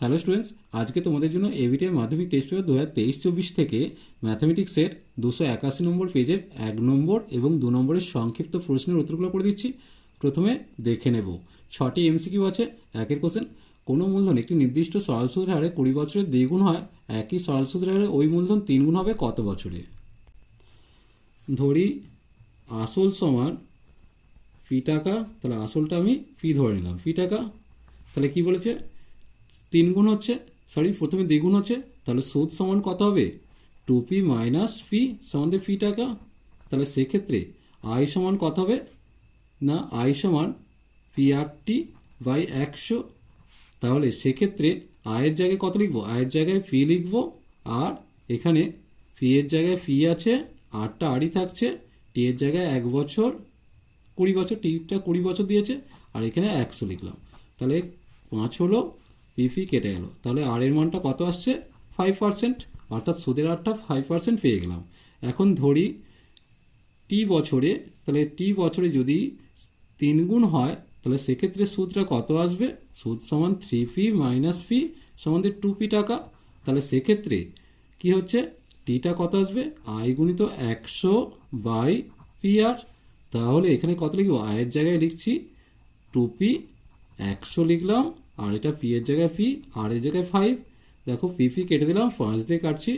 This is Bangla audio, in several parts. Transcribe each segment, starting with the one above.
হ্যালো স্টুডেন্টস আজকে তোমাদের জন্য এবিটিআই মাধ্যমিক টেস্ট পেপার দু হাজার তেইশ চব্বিশ থেকে ম্যাথামেটিক্সের দুশো একাশি নম্বর পেজের এক নম্বর এবং দু নম্বরের সংক্ষিপ্ত প্রশ্নের উত্তরগুলো করে দিচ্ছি। প্রথমে দেখে নেব। ছটি এমসিকিউ আছে, একের কোশ্চেন কোনো মূলধন একটি নির্দিষ্ট সরল সুদের হারে কুড়ি বছরের দ্বিগুণ হয়, একই সরল সুদের হারে ওই মূলধন তিন গুণ হবে কত বছরে? ধরি আসল সমান ফি টাকা, তাহলে আসলটা আমি ফি ধরে নিলাম। ফি টাকা, তাহলে কি বলেছে? তিন গুণ হচ্ছে সরি প্রথমে দ্বিগুণ হচ্ছে, তাহলে সুদ সমান কত হবে? টু পি মাইনাস ফি সমান ফি টাকা, তাহলে সেক্ষেত্রে আই সমান কত হবে? না আই সমান পি আর টি বাই একশো, তাহলে সেক্ষেত্রে আয়ের জায়গায় কত লিখব? আয়ের জায়গায় ফি লিখব, আর এখানে ফি এর জায়গায় ফি আছে আটটা আরই থাকছে টি এর জায়গায় এক বছর, কুড়ি বছর টিটা কুড়ি বছর দিয়েছে, আর এখানে একশো লিখলাম। তাহলে পাঁচ হলো পিফি কেটে গেল তাহলে আর এর মানটা কত আসছে? ফাইভ পার্সেন্ট অর্থাৎ সুদের হারটা ফাইভ পার্সেন্ট পেয়ে গেলাম। এখন ধরি টি বছরে, তাহলে টি বছরে যদি তিন গুণ হয়, তাহলে সেক্ষেত্রে সুদটা কত আসবে? সুদ সমান থ্রি পি মাইনাস পি সমান টু পি টাকা। তাহলে সেক্ষেত্রে কি হচ্ছে? টিটা কত আসবে? আই গুণিত একশো বাই পি আর তাহলে এখানে কত লিখব? আয়ের জায়গায় লিখছি টু পি একশো লিখলাম। আর এটা পি এর জায়গায় পি আর এর জায়গায় ফাইভ দেখো পি পি কেটে দিলাম, পাঁচ দিয়ে কাটছি,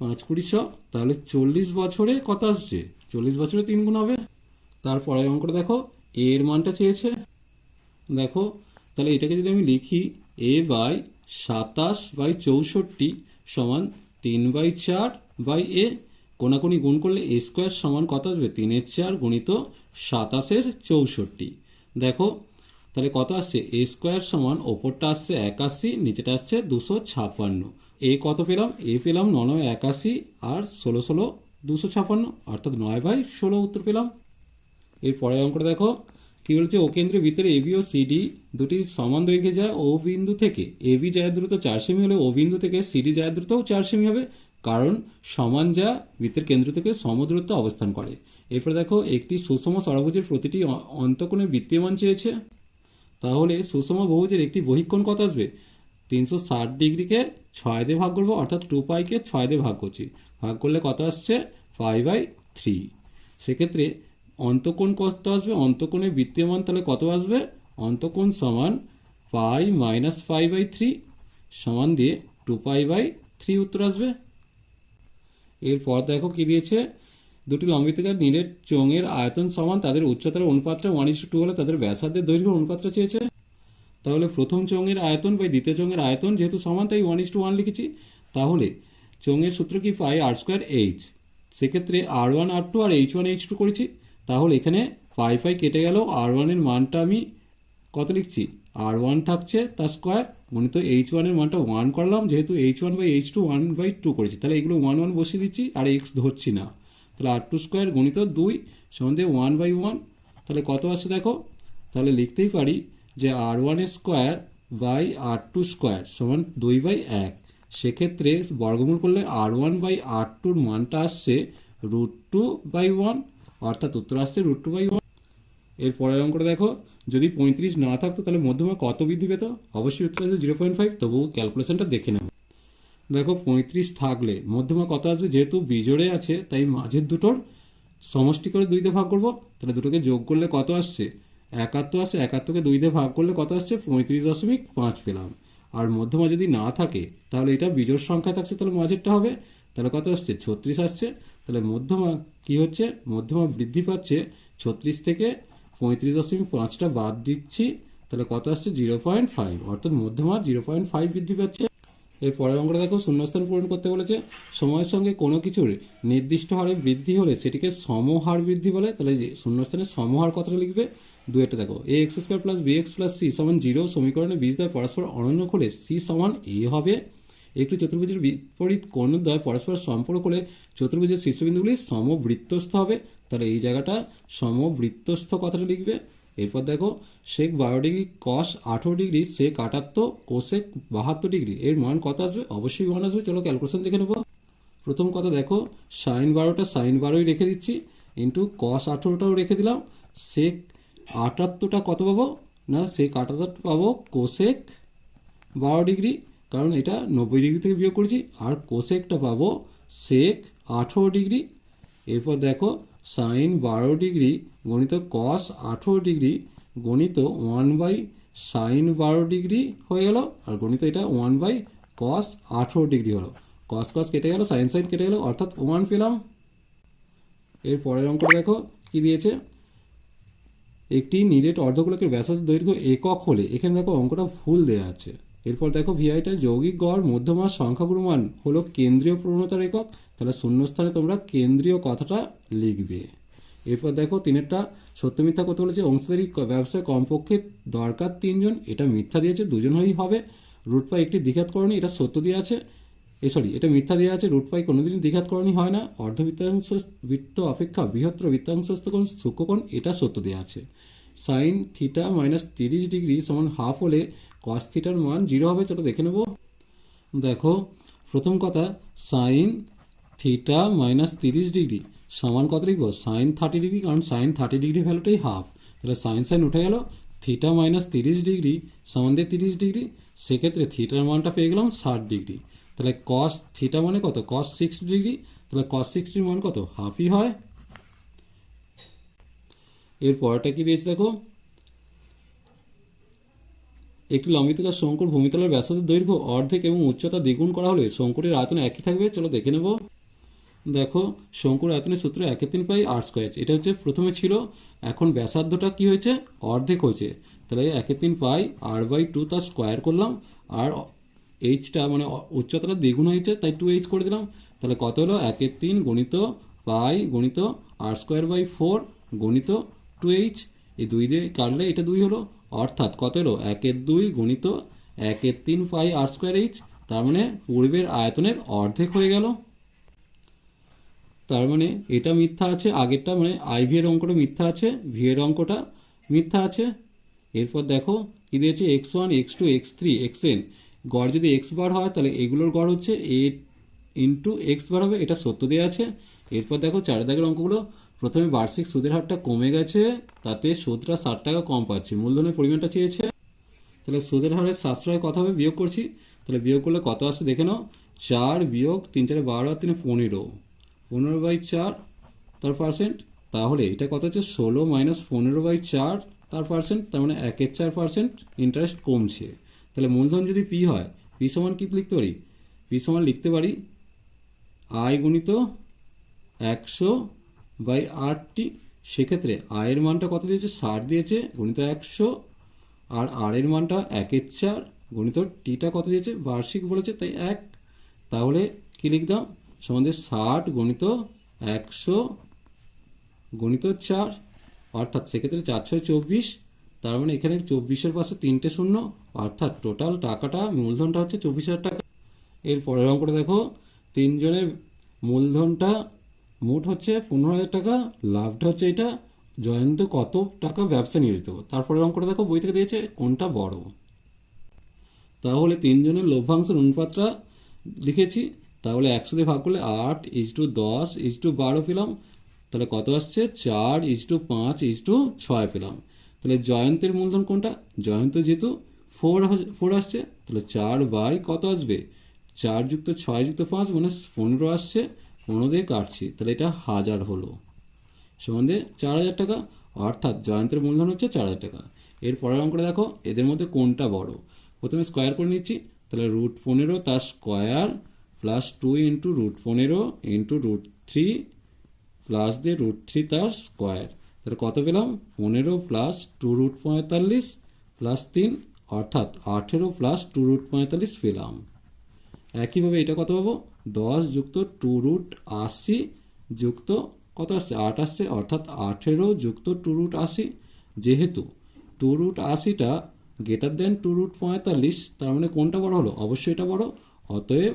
পাঁচ কুড়ি শ তাহলে চল্লিশ বছরে কত আসছে? চল্লিশ বছরে তিন গুণ হবে। তারপরের অঙ্কটা দেখো এ এর মানটা চেয়েছে। দেখো, তাহলে এটাকে যদি আমি লিখি এ বাই সাতাশ বাই চৌষট্টি সমান তিন বাই চার বাই এ কোনাকুনি গুণ করলে এ স্কোয়ার সমান কত আসবে? তিনের চার গুণিত সাতাশের চৌষট্টি। দেখো তাহলে কত আসছে? এ স্কোয়ার সমান ওপরটা আসছে একাশি, নিচেটা আসছে দুশো ছাপ্পান্ন। এ কত পেলাম? এ পেলাম ন নয় একাশি আর ষোলো ষোলো দুশো ছাপ্পান্ন। অর্থাৎ নয় বাই ষোলো উত্তর পেলাম। এর পরের অঙ্কটা দেখো। কি বলছে? ও কেন্দ্রের ভিতরে এবি ও সিডি দুটি সমান দৈর্ঘ্যে যায় ও বিন্দু থেকে। এবি যায় দ্রুত চার সেমি হলে ও বিন্দু থেকে সিডি যায় দ্রুতও চার সেমি হবে। কারণ সমান যা বৃত্তের কেন্দ্র থেকে সমদূরত্ব অবস্থান করে। এরপরে দেখো, একটি সুষম ষড়ভুজের প্রতিটি অন্তকোণে বৃত্তীয়মান চেয়েছে। তাহলে সুষম বহুভুজের একটি বহিকোণ কত আসবে? তিনশো ষাট ডিগ্রিকে ছয় দিয়ে ভাগ করব, অর্থাৎ টু পাইকে ছয় দিয়ে ভাগ করছি। ভাগ করলে কত আসছে? Five by three. সেক্ষেত্রে অন্তকোণ কত আসবে? অন্তকোণে বৃত্তীয়মান তাহলে কত আসবে? অন্তকোণ সমান pi minus five by three সমান দিয়ে টু পাই বাই থ্রি উত্তর আসবে। এরপর দেখো কি দিয়েছে? দুটি লম্বিতকার নীলের চোঙের আয়তন সমান তাদের উচ্চতার অনুপাতটা ওয়ান ইস টু হলে তাদের ব্যাসার্ধের দৈর্ঘ্য অনুপাতটা চেয়েছে। তাহলে প্রথম চোঙের আয়তন বা দ্বিতীয় চোঙের আয়তন যেহেতু সমান, তাই ওয়ান ইস টু ওয়ান লিখেছি। তাহলে চোঙের সূত্র কি পাই আর স্কোয়ার এইচ সেক্ষেত্রে আর ওয়ান আর টু আর এইচ ওয়ান এইচ টু করেছি। তাহলে এখানে পাই ফাই কেটে গেল আর ওয়ানের মানটা আমি কত লিখছি? আর ওয়ান থাকছে তার স্কোয়ার মনে তো এইচ ওয়ানের মানটা ওয়ান করলাম, যেহেতু h one by h two one by two করেছি। তাহলে এগুলো ওয়ান ওয়ান বসিয়ে দিচ্ছি, আর এক্স ধরছি না। তাহলে আর টু স্কোয়ার গণিত দুই সন্ধে ওয়ান বাই ওয়ান তাহলে কত আসছে দেখো? তাহলে লিখতেই পারি যে r one square by r two square সমান দুই বাই এক। সেক্ষেত্রে বর্গমূল করলে আর ওয়ান বাই আর টুর মানটা আসছে রুট টু বাই ওয়ান অর্থাৎ উত্তর আসছে রুট টু বাই ওয়ানের পরের অঙ্কটা দেখো, যদি পঁয়ত্রিশ না থাকতো তাহলে মধ্যমা কত বৃদ্ধি পেত? অবশ্যই উত্তর আসবে জিরো পয়েন্ট ফাইভ তবু ক্যালকুলেশনটা দেখে নেব। দেখো পঁয়ত্রিশ থাকলে, মধ্যমা কত আসবে? যেহেতু বিজোড়ে আছে, তাই মাঝের দুটোর সমষ্টি করে দুইতে ভাগ করব, তাহলে দুটোকে যোগ করলে কত আসছে? একাত্তর আসছে, একাত্তরকে দুই দিয়ে ভাগ করলে কত আসছে? পঁয়ত্রিশ দশমিক পাঁচ পেলাম। আর মধ্যমা যদি না থাকে, তাহলে এটা বিজোড় সংখ্যা থাকছে, তাহলে মাঝেরটা হবে, তাহলে কত আসছে? ছত্রিশ আসছে। তাহলে মধ্যমা কি হচ্ছে? মধ্যমা বৃদ্ধি পাচ্ছে, ছত্রিশ থেকে পঁয়ত্রিশ দশমিক পাঁচটা বাদ দিচ্ছি, তাহলে কত আসছে? Zero point five. অর্থাৎ মধ্যমা জিরো পয়েন্ট ফাইভ বৃদ্ধি পাচ্ছে। এর পরের অঙ্কটা দেখো, শূন্যস্থান পূরণ করতে বলেছে, সময়ের সঙ্গে কোনো কিছুর নির্দিষ্ট হারে বৃদ্ধি হলে সেটিকে সমহার বৃদ্ধি বলে, তাহলে শূন্যস্থানের সমহার কথাটা লিখবে দু একটা দেখো a x square plus b x plus c সমান জিরো সমীকরণে বীজ দ্বয় পরস্পর অনন্য হলে সি সমান এ হবে। একটি চতুর্ভুজের বিপরীত কোণদ্বয় পরস্পর সম্পর্ক করে চতুর্ভুজের শীর্ষবিন্দুগুলি সমবৃত্তস্থ হবে, তাহলে এই জায়গাটা সমবৃত্তস্থ কথাটা লিখবে। এরপর দেখো সেক বারো ডিগ্রি কস আঠেরো ডিগ্রি সেক আটাত্তর কোসেক বাহাত্তর ডিগ্রি। এর মান কত আসবে? অবশ্যই ওয়ান আসবে চলো ক্যালকুলেশন দেখে নেব। প্রথম কথা দেখো সাইন বারোটা সাইন বারোই রেখে দিচ্ছি ইন্টু কস আঠেরোটাও রেখে দিলাম। সেক আটাত্তরটা কত পাবো? না সেক আটাত্তর পাবো কোসেক বারো ডিগ্রি কারণ এটা নব্বই ডিগ্রি থেকে বিয়োগ করেছি, আর কোসেকটা পাবো সেক আঠেরো ডিগ্রি। এরপর দেখো সাইন বারো ডিগ্রি গণিত কস আঠেরো ডিগ্রি গণিত ওয়ান বাই সাইন বারো ডিগ্রি হয়ে গেল। আর গণিত এটা ওয়ান বাই কস আঠেরো ডিগ্রি হলো। কস কস কেটে গেল সাইন সাইন কেটে গেল, অর্থাৎ ওয়ান পেলাম। এর পরের অঙ্কটা দেখো, কি দিয়েছে? একটি নিরেট অর্ধগোলকের ব্যাসার্ধ দৈর্ঘ্য একক হলে, এখানে দেখো অঙ্কটা ভুল দেওয়া আছে। এরপর দেখো ভিআইটা যৌগিক গড় মধ্যমার সংখ্যাগুলো মান হলো কেন্দ্রীয় প্রবণতার একক। তাহলে শূন্যস্থানে তোমরা কেন্দ্রীয় কথাটা লিখবে। এরপর দেখো, তিনেরটা সত্য মিথ্যা কত বলেছে, অংশীদারি ব্যবসায় কমপক্ষে দরকার তিনজন, এটা মিথ্যা দিয়েছে, দুজন হলেই হবে। রুট পাই একটি দ্বিঘাত করণী এটা সত্য দিয়ে আছে। এ সরি এটা মিথ্যা দেওয়া আছে, রুট পাই কোনোদিনই দ্বিঘাত করণী হয় না। অর্ধ অর্ধবৃত্তাংশ বৃত্ত অপেক্ষা বৃহত্তর বৃত্তাংশস্থ কোণ সূক্ষ্মকোণ এটা সত্য দেওয়া আছে। সাইন থিটা মাইনাস তিরিশ ডিগ্রি সমান হাফ হলে কস থিটার মান জিরো হবে, সেটা দেখে নেব। দেখো, প্রথম কথা সাইন থিটা মাইনাস তিরিশ ডিগ্রি সমান কত লিখব? সাইন থার্টি ডিগ্রি কারণ সাইন থার্টি ডিগ্রি ভ্যালুটাই হাফ তাহলে সাইন সাইন উঠে গেল থিটা মাইনাস তিরিশ ডিগ্রি সমান দিয়ে তিরিশ ডিগ্রি সেক্ষেত্রে থিটার মানটা পেয়ে গেলাম ষাট ডিগ্রি তাহলে কস থিটা মানে কত? কস সিক্স ডিগ্রি তাহলে কস সিক্সটির মান কত? হাফই হয়। এর পরেরটা কি দিয়েছে দেখো? একটি লম্বিতকার শঙ্কুর ভূমিতলের ব্যাসার্ধের দৈর্ঘ্য অর্ধেক এবং উচ্চতা দ্বিগুণ করা হলে শঙ্কুরের আয়তন একই থাকবে। চলো দেখে নেব। দেখো শঙ্কুর আয়তনের সূত্র একের তিন পাই আর স্কোয়ার এটা হচ্ছে প্রথমে ছিল, এখন ব্যাসার্ধটা কি হয়েছে? অর্ধেক হয়েছে। তাহলে একের তিন পাই আর বাই টু তার স্কোয়ার করলাম। আর এইচটা মানে উচ্চতাটা দ্বিগুণ হয়েছে, তাই টু এইচ করে দিলাম। তাহলে কত হলো? একের তিন গণিত পাই গণিত আর স্কোয়ার বাই ফোর গণিত টু এইচ এই দুই দিয়ে কাটলে এটা দুই হলো। অর্থাৎ কত হলো? একের দুই গণিত একের তিন পাই আর স্কোয়ার এইচ তার মানে পূর্বের আয়তনের অর্ধেক হয়ে গেল। তার মানে এটা মিথ্যা আছে, আগেরটা মানে আই ভি এর অঙ্কটা মিথ্যা আছে ভি এর অঙ্কটা মিথ্যা আছে। এরপর দেখো কি দিয়েছে x one x two x three x n গড় যদি এক্স বার হয় তাহলে এগুলোর গড় হচ্ছে এ ইন্টু এক্স বার হবে, এটা সত্য দেওয়া আছে। এরপর দেখো চার দাগের অঙ্কগুলো, প্রথমে বার্ষিক সুদের হারটা কমে গেছে, তাতে সুদটা ষাট টাকা কম পাচ্ছে, মূলধনের পরিমাণটা চেয়েছে। তাহলে সুদের হারের সাশ্রয় কথা হবে বিয়োগ করছি, তাহলে বিয়োগ করলে কত আসছে দেখে নাও, চার বিয়োগ তিন চারে বারো আর তিনে পনেরো। পনেরো বাই চার, তার পার্সেন্ট তাহলে এটা কত হচ্ছে? ষোলো মাইনাস পনেরো বাই চার, তার পার্সেন্ট তার মানে একের চার পার্সেন্ট ইন্টারেস্ট কমছে। তাহলে মূলধন যদি পি হয় পি সমান কি লিখতে পারি? পি সমান লিখতে পারি আয় গুণিত একশো বাই আটটি সেক্ষেত্রে আয়ের মানটা কত দিয়েছে? ষাট দিয়েছে, গণিত একশো। আর আর এর মানটা একের চার, গণিত টিটা কত দিয়েছে? বার্ষিক বলেছে, তাই এক। তাহলে কি লিখতাম? সমাধান ষাট গণিত একশো গণিত চার, অর্থাৎ সেক্ষেত্রে চারশো চব্বিশ, তার মানে এখানে চব্বিশের পাশে তিনটে শূন্য, অর্থাৎ টোটাল টাকাটা, মূলধনটা হচ্ছে চব্বিশ হাজার টাকা। এর পরের অঙ্কটা দেখো, তিনজনের মূলধনটা মোট হচ্ছে পনেরো হাজার টাকা, লাভটা হচ্ছে এটা, জয়ন্ত কত টাকা ব্যবসা নিয়োজিত তারপরের অঙ্কটা দেখো, বই থেকে দিয়েছে কোনটা বড়। তাহলে তিনজনের লভ্যাংশের অনুপাতটা লিখেছি তাহলে একশো দিয়ে ভাগ করলে আট ইজ টু দশ ইজ টু বারো পেলাম। তাহলে কত আসছে? চার ইজ টু পাঁচ ইজ টু ছয় পেলাম। তাহলে জয়ন্তের মূলধন কোনটা? জয়ন্ত যেহেতু ফোর ফোর আসছে, তাহলে চার বাই কত আসবে? চার যুক্ত ছয় যুক্ত পাঁচ মানে পনেরো আসছে, পনেরো দিয়ে কাটছি। তাহলে এটা হাজার হলো। সম্বন্ধে চার হাজার টাকা, অর্থাৎ জয়ন্তের মূলধন হচ্ছে চার হাজার টাকা। এর পরের অঙ্কটা দেখো, এদের মধ্যে কোনটা বড়? প্রথমে স্কোয়ার করে নিচ্ছি, তাহলে রুট পনেরো, তার square plus two into root পনেরো ইন্টু রুট থ্রি প্লাস দিয়ে রুট থ্রি তার স্কোয়ার তাহলে কত পেলাম? পনেরো প্লাস টু রুট পঁয়তাল্লিশ প্লাস তিন, অর্থাৎ আঠেরো প্লাস টু রুট পঁয়তাল্লিশ পেলাম। একইভাবে এটা কত পাবো? দশ যুক্ত টু রুট আশি যুক্ত কত আসছে? আট আসছে, অর্থাৎ আঠেরো যুক্ত টু রুট আশি। যেহেতু টু রুট আশিটা গ্রেটার দেন টু রুট পঁয়তাল্লিশ, তার মানে কোনটা বড় হলো? অবশ্যই এটা বড়। অতএব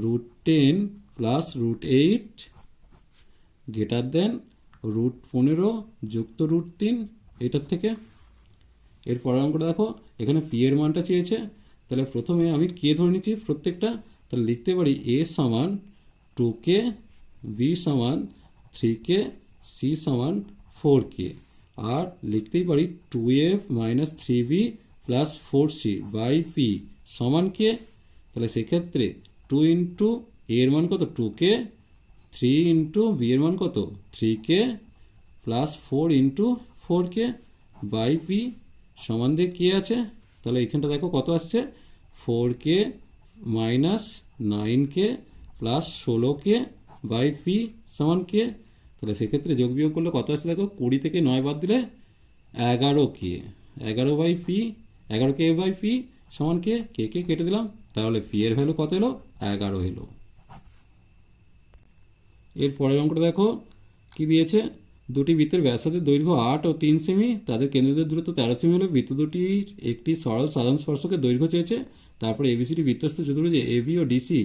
root ten plus root eight greater than root পনেরো যুক্ত রুট তিন এটার থেকে। এর পরের অঙ্কটা দেখো, এখানে পি এর মানটা চেয়েছে। তাহলে প্রথমে আমি কে ধরে নিচ্ছি প্রত্যেকটা। তাহলে লিখতে পারি এ সমান টু কে বি সমান থ্রি কে সি সমান ফোর কে আর লিখতেই পারি two F minus three plus four C by P সমান কে তাহলে সেক্ষেত্রে টু ইন্টু এর মান কত? Two K? Three into B এর মান কত? Three K? Plus four into four K? By P সমান দিয়ে কী আছে? তাহলে এখানটা দেখো কত আসছে? Four K minus nine K plus ষোলো কে বাই পি সমান কে? তাহলে সেক্ষেত্রে যোগ বিয়োগ করলে কত আসছে দেখো? কুড়ি থেকে নয় বাদ দিলে এগারো কে। এগারো বাই পি, এগারো কে বাই পি সমান কে? কে কে কেটে দিলাম? তাহলে পি এর ভ্যালু কত এলো? এগারো এলো। এর পরের অঙ্কটা দেখো, কি দিয়েছে? দুটি বৃত্তের ব্যাসার্ধের দৈর্ঘ্য আট ও তিন সেমি, তাদের কেন্দ্রদের দূরত্ব তেরো সেমি হলে বৃত্ত দুটির একটি সরল সাধারণ স্পর্শকে দৈর্ঘ্য চেয়েছে। তারপরে এবিসিডি বৃত্তস্থ চতুর্ভুজে এবি ও ডিসি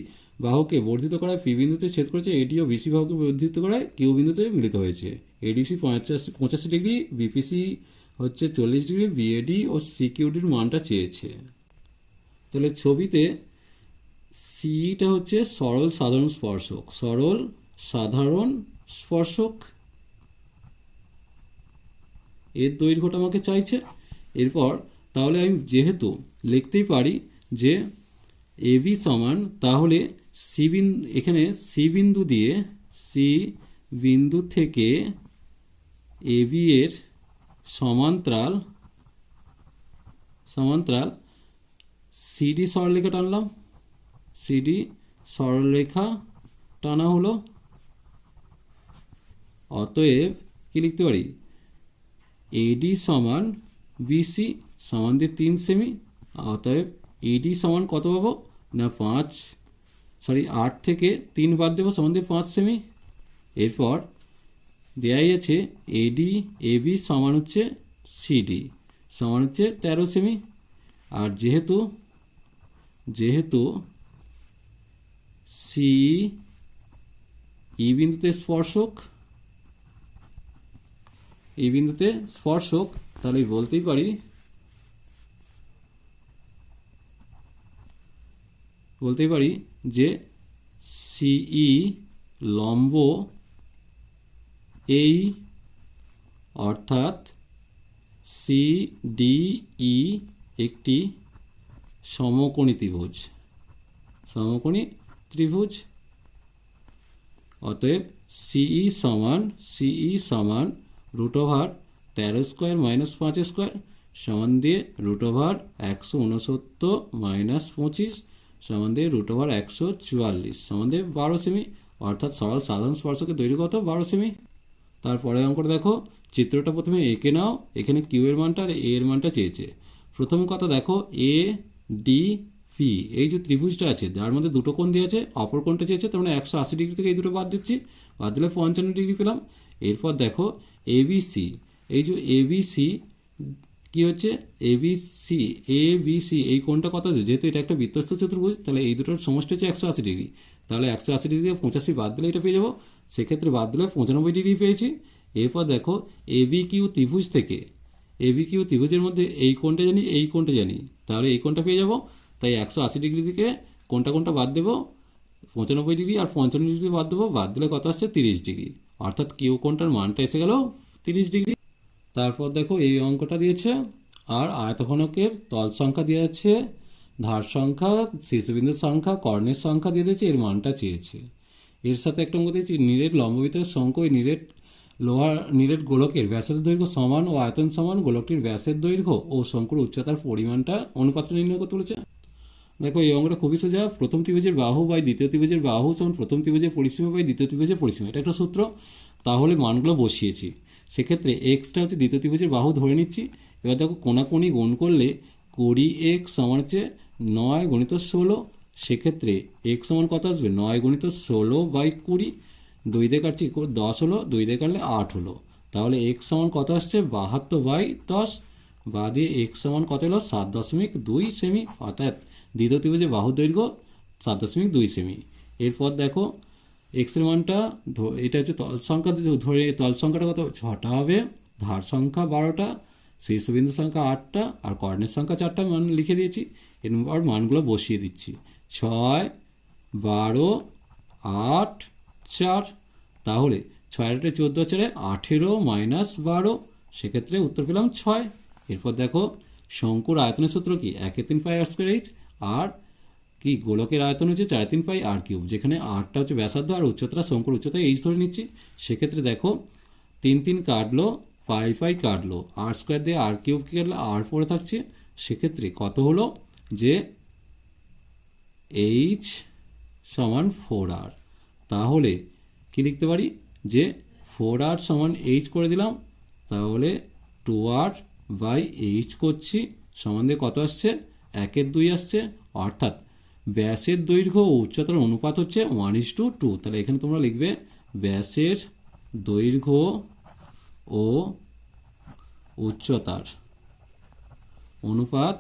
বাহুকে বর্ধিত করায় পি বিন্দুতে ছেদ করেছে এডি ও বিসি বাহুকে বর্ধিত করায় কিউ বিন্দুতে মিলিত হয়েছে। এডিসি পঁচাশি পঁচাশি ডিগ্রি বিপিসি হচ্ছে চল্লিশ ডিগ্রি বিএডি ও সিকিউডির মানটা চেয়েছে। তাহলে ছবিতে সিটা হচ্ছে সরল সাধারণ স্পর্শক, সরল সাধারণ স্পর্শক। এর দৈর্ঘ্যটা আমাকে চাইছে। এরপর তাহলে আমি যেহেতু লিখতেই পারি যে এবি সমান, তাহলে সি বিন্দু এখানে সি বিন্দু দিয়ে সি বিন্দু থেকে এবি এর সমান্তরাল সমান্তরাল সিডি সরলরেখা টানলাম। সিডি সরলরেখা টানা হলো। অতএব কি লিখতে পারি? এডি সমান বিসি সমান দিয়ে তিন সেমি অতএব এডি সমান কত পাবো? না, পাঁচ। সরি আট থেকে তিন বাদ দেবো, সমান দিয়ে পাঁচ সেমি এরপর দেয়াই আছে এডি এবি সমান হচ্ছে সিডি সমান হচ্ছে তেরো সেমি আর যেহেতু যেহেতু সি ই বিন্দুতে স্পর্শক এই বিন্দুতে স্পর্শক, তাহলে বলতেই পারি বলতেই পারি যে সিই লম্ব এই অর্থাৎ সিডিই একটি সমকোণী ত্রিভুজ। সমকোণী ত্রিভুজ। অতএব সিই সমান সিই সমান রুট ওভার তেরো স্কোয়ার মাইনাস পাঁচ স্কোয়ার সমান দিয়ে রুট ওভার একশো উনসত্তর মাইনাস পঁচিশ সমান দিয়ে রুট ওভার একশো চুয়াল্লিশ সমান দিয়ে বারো সেমি। অর্থাৎ সরল সাধারণ স্পর্শকের দৈর্ঘ্য কত বারো সেমি। তারপরে অঙ্কটা দেখো, চিত্রটা প্রথমে এঁকে নাও, এখানে কিউ এর মানটা আর এ এর মানটা চেয়েছে। প্রথম কথা দেখো এ ডি পি এই যে ত্রিভুজটা আছে, যার মধ্যে দুটো কোণ দিয়েছে অপর কোণটা চেয়েছে তার মানে একশো আশি ডিগ্রি থেকে এই দুটো বাদ দিচ্ছি, বাদ দিলে পঞ্চান্ন ডিগ্রি পেলাম। এরপর দেখো এবিসি এই যে এবিসি কি হচ্ছে? এবিসি এ বিসি এই কোণটা কত আছে? যেহেতু এটা একটা বৃত্তস্থ চতুর্ভুজ, তাহলে এই দুটোর সমষ্টি হচ্ছে একশো আশি ডিগ্রি। তাহলে একশো আশি ডিগ্রি থেকে পঁচাশি বাদ দিলে এটা পেয়ে যাব। সেক্ষেত্রে বাদ দিলে পঁচানব্বই ডিগ্রি পেয়েছি। এরপর দেখো এবি কিউ ত্রিভুজ থেকে এবি কিউ ত্রিভুজের মধ্যে এই কোণটা জানি, এই কোণটা জানি। তাহলে এই কোণটা পেয়ে যাব। তাই একশো আশি ডিগ্রি থেকে কোনটা কোনটা বাদ দেবো। পঁচানব্বই ডিগ্রি আর পঞ্চান্ন ডিগ্রি বাদ দেবো। বাদ দিলে কত আসছে? তিরিশ ডিগ্রি। অর্থাৎ কিউ কোনটার মানটা এসে গেল তিরিশ ডিগ্রি। তারপর দেখো এই অঙ্কটা দিয়েছে। আর আয়তঘনকের তল সংখ্যা দিয়ে যাচ্ছে ধার সংখ্যা, শীর্ষবিন্দুর সংখ্যা, কর্ণের সংখ্যা দিয়ে দিয়েছে। এর মানটা চেয়েছে। এর সাথে একটা অঙ্ক দিয়েছি। নিরেট লম্ববিতের শঙ্ক ওই নিরেট লোহার নিরেট গোলকের ব্যাসের দৈর্ঘ্য সমান ও আয়তন সমান গোলকটির ব্যাসের দৈর্ঘ্য ও শঙ্কুর উচ্চতার পরিমাণটা অনুপাত্র নির্ণয় করতে বলেছে। দেখো, এই অঙ্কটা খুবই সোজা। প্রথম ত্রিভুজের বাহু বাই দ্বিতীয় ত্রিভুজের বাহু সমান প্রথম ত্রিভুজের পরিসীমা বাই দ্বিতীয় ত্রিভুজের পরিসীমা। এটা একটা সূত্র। তাহলে মানগুলো বসিয়েছি। সেক্ষেত্রে এক্সটা হচ্ছে দ্বিতীয় ত্রিভুজের বাহু ধরে নিচ্ছি। এবার দেখো, কোনাকুনি গুণ করলে কুড়ি এক্স সমান হচ্ছে নয় গণিত ষোলো। সেক্ষেত্রে এক্স সমান কত আসবে? নয় গণিত ষোলো বাই কুড়ি। দুই দিয়ে কাটছি দশ হলো, দুই দিয়ে কাটলে আট হলো। তাহলে এক্স সমান কত আসছে? বাহাত্তর বাই দশ, বা দিয়ে এক্স সমান কত হলো সাত দশমিক দুই সেমি, অর্থাৎ দ্বিতীয় ত্রিভুজের বাহুর দৈর্ঘ্য সাত দশমিক দুই সেমি। এরপর দেখো এক্সের মানটা এটা হচ্ছে তল সংখ্যা ধরে, তল সংখ্যাটা কত? ছটা হবে। ধার সংখ্যা বারোটা, শীর্ষবিন্দু সংখ্যা আটটা, আর কর্ণের সংখ্যা চারটা মান লিখে দিয়েছি। এরপর মানগুলো বসিয়ে দিচ্ছি। ছয়, বারো, আট চার, তাহলে ছয় আটে চোদ্দ চারে আঠেরো মাইনাস বারো, সেক্ষেত্রে উত্তর পেলাম ছয়। এরপর দেখো, শঙ্কুর আয়তনের সূত্র কি? একে তিন পাই আর স্কোয়ার এইচ আর কি গোলকের আয়তন হচ্ছে চার তিন পাই আর কিউব যেখানে আরটা হচ্ছে ব্যাসার্ধ আর উচ্চতা শঙ্কুর উচ্চতা এইচ ধরে নিচ্ছি। সেক্ষেত্রে দেখো, তিন তিন কাটলো, পাই পাই কাটলো আর স্কোয়ার দিয়ে আর কিউব কি কাটলো আর পড়ে থাকছে। সেক্ষেত্রে কত হলো? যে এইচ সমান ফোর আর তাহলে কি লিখতে পারি? যে ফোর আর সমান এইচ করে দিলাম, তাহলে টু আর বাই এইচ করছি, সমান দিয়ে কত আসছে? একের দুই আসছে। অর্থাৎ ব্যাসের দৈর্ঘ্য ও উচ্চতার অনুপাত হচ্ছে ওয়ান ইস টু টু তাহলে এখানে তোমরা লিখবে ব্যাসের দৈর্ঘ্য ও উচ্চতার অনুপাত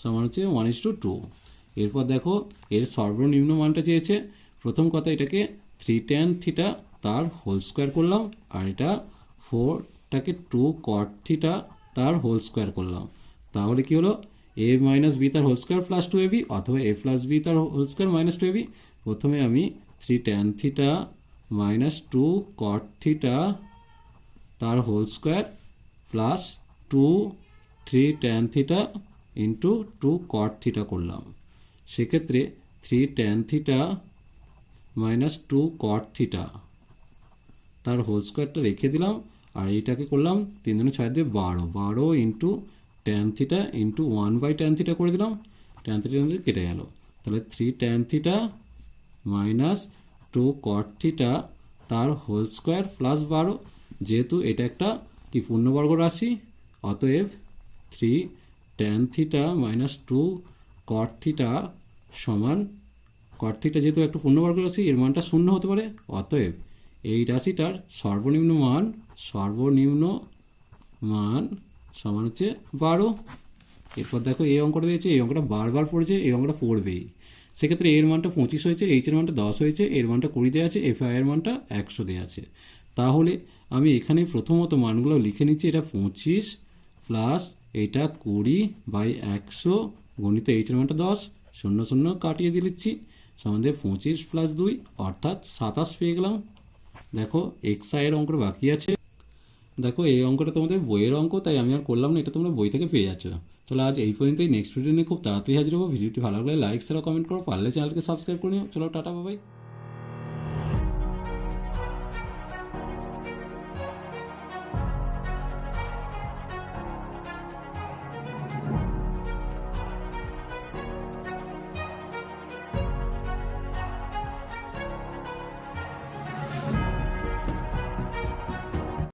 সমান হচ্ছে ওয়ান ইস টু টু এরপর দেখো, এর সর্বনিম্ন মানটা চেয়েছে। প্রথম কথা, এটাকে থ্রি টেন থিটা তার হোল স্কোয়ার করলাম, আর এটা ফোরটাকে টু কট থিটা তার হোল স্কোয়ার করলাম। তাহলে কি হলো? এ মাইনাস বি তার whole square plus two a b অথবা এ প্লাস বি তার whole square minus two a b প্রথমে আমি three tan theta minus two cot theta তার whole square plus two three tan theta into two cot theta করলাম। সেক্ষেত্রে three tan theta minus two cot theta তার হোল স্কোয়ারটা রেখে দিলাম, আর এইটাকে করলাম তিন দিনে ছয় দিয়ে বারো। বারো into tan theta into one by tan theta করে দিলাম। ট্যান থিটা কেটে গেল। তাহলে three tan theta minus two cot theta তার হোল স্কোয়ার প্লাস বারো। যেহেতু এটা একটা কি পূর্ণবর্গ রাশি, অতএব three tan theta minus two cot theta সমান কট যেহেতু একটা পূর্ণবর্গ রাশি, এর মানটা শূন্য হতে পারে। অতএব এই রাশিটার সর্বনিম্ন মান সর্বনিম্ন মান সমান হচ্ছে বারো। এরপর দেখো এই অঙ্কটা দিয়েছে, এই অঙ্কটা বারবার পড়েছে, এই অঙ্কটা পড়বেই। সেক্ষেত্রে এর মানটা পঁচিশ হয়েছে এইচ এর মানটা দশ হয়েছে, এর মানটা কুড়ি দেওয়া আছে এফ আই এর মানটা একশো দেওয়া আছে। তাহলে আমি এখানে প্রথমত মানগুলো লিখে নিচ্ছি, এটা পঁচিশ প্লাস এটা কুড়ি বাই একশো গণিত এইচ এর মানটা দশ শূন্য শূন্য কাটিয়ে দিচ্ছি। সমাধে পঁচিশ প্লাস দুই, অর্থাৎ সাতাশ পেয়ে গেলাম। দেখো এক্সের অঙ্কটা বাকি আছে। দেখো, এই অঙ্কটা তোমাদের বইয়ের অঙ্ক, তাই আমি আর করলাম না, এটা তোমরা বই থেকে পেয়ে যাচ্ছ। চলো আজ এই পর্যন্তই নেক্সট ভিডিও নিয়ে খুব তাড়াতাড়ি হাজির হব। ভিডিওটি ভালো লাগলে লাইক ছাড়া কমেন্ট করো। পারলে চ্যানেলকে সাবস্ক্রাইব করে নিও। চলো, টাটা বাবাই